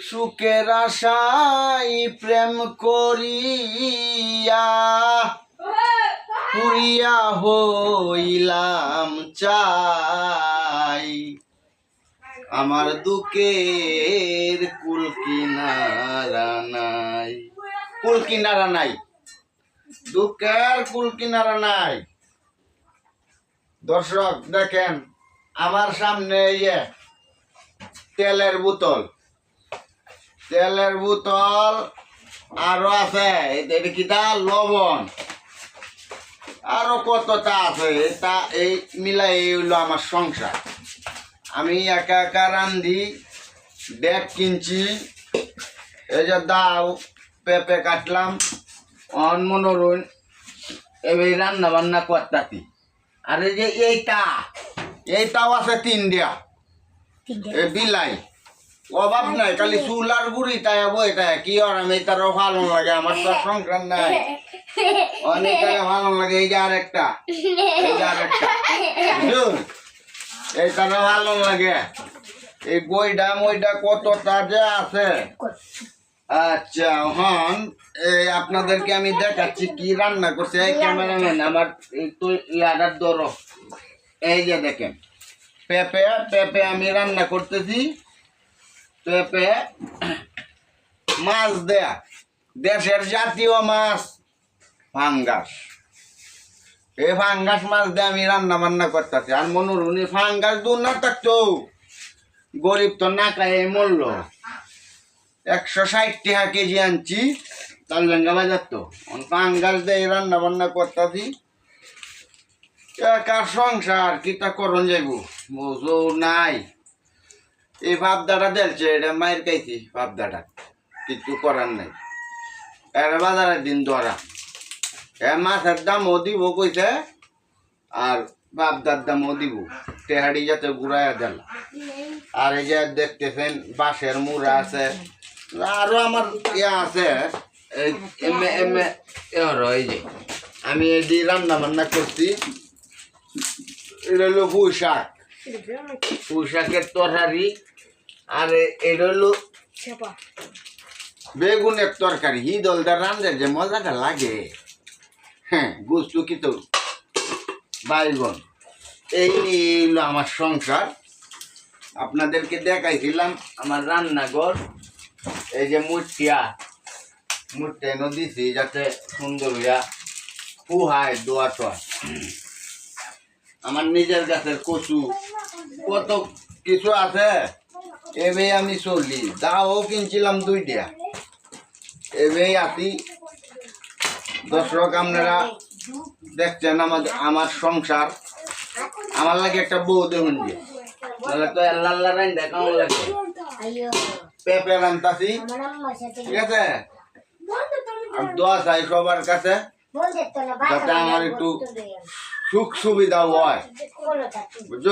সুখের আশাই প্রেম করিয়া পুরিয়া হইলাম চাই। আমার দুঃখের কুল কিনারা নাই। কুল কিনারা নাই। দুঃখের কুল কিনারা নাই। দর্শক, দেখেন, আমার সামনে ইয়ে তেলের বোতল। তেলের বোতল আরও আছে এটা কিটা লবণ। আরও কতটা আছে তা এই মিলাই এই হইল আমার সংসার। আমি একা একা রান্ধি ব্যাগ কিনছি এই যে দাও পেঁপে কাটলাম অন মনোরণ এবার রান্না বান্না করতাছি। আর এই যে এইটা এইটাও আছে তিন দিয়া। বিলাই। অভাব নাই, খালি চুলার গুড়ি তাই বইটা কি আর আমি তারও ভালো লাগে, আমার তো আর সংসার নাই। অনেক ভালো লাগে, এই যে আর একটা এই যে আর একটা বুঝুন এইটারও ভালো লাগে। এই বইটা মইটা কতটা যে আছে। আচ্ছা হন, এই আপনাদেরকে আমি দেখাচ্ছি কি রান্না করছে। এই ক্যামেরাম্যান, আমার এই তো ইয়াটার ধরো। এই যে দেখেন, পেঁপে পেঁপে আমি রান্না করতেছি। পেঁপে, মাছ দেয়া। দেশের জাতীয় মাছ, ফাঙ্গাস। এই ফাঙ্গাস মাছ দিয়ে আমি রান্না বান্না করতেছি। আর মনুরুনি ফাঙ্গাস দূর না থাকতো। গরিব তো না খায় মূল্য একশো ষাট টাকা কেজি আনছি তার লেঙ্গা বাজার তো। ফাঙ্গাস দিয়ে রান্না বান্না করতেছি। একার সংসার, কিতা করন যাইব? মজু নাই। এই ভাবদাটা দেখছে এটা মায়ের খাইছি ভাবদাটা। কিছু করার নাই। এর বাজারের দিন ধরা। এ মাছের দামও দিব কইছে, আর বাপদার দামও দিব। তেহাড়ি যাতে ঘুরাইয়া দিল আর এই যে দেখতেছেন, বাঁশের মুড়া আছে। আরও আমার ইয়া আছে। এই এমে এমে এর এই যে। আমি দিয়ে রান্না বান্না করছি। এটা হলো পুঁই শাক পুঁই শাকের তরকারি আর এটা হলো বেগুনের তরকারি হি দলটা রান্ধে যে মজাটা লাগে। হ্যাঁ বুঝতো কি তো বাইগন এই হলো আমার সংসার। আপনাদেরকে দেখাইছিলাম আমার রান্নাঘর এই যে মুঠিয়া মুঠে নদীছি যাতে সুন্দর হইয়া পুহায় দোয়া টোয়া আমার নিজের গাছের কচু কত কিছু আছে? এবে আমি চলি। দাও কিনছিলাম দুইটা। এবে আতি দর্শক আপনারা দেখছেন আমার আমার সংসার। আমার লাগে একটা বউ দেখুন যে। নাহলে তো আল্লাহ আল্লাহ রাইন দেখাও লাগে? পেঁপে রান্তাছি ঠিক আছে? আর দোয়া চাই সবার কাছে যাতে আমার একটু সুখ সুবিধা হয়। বুঝছ?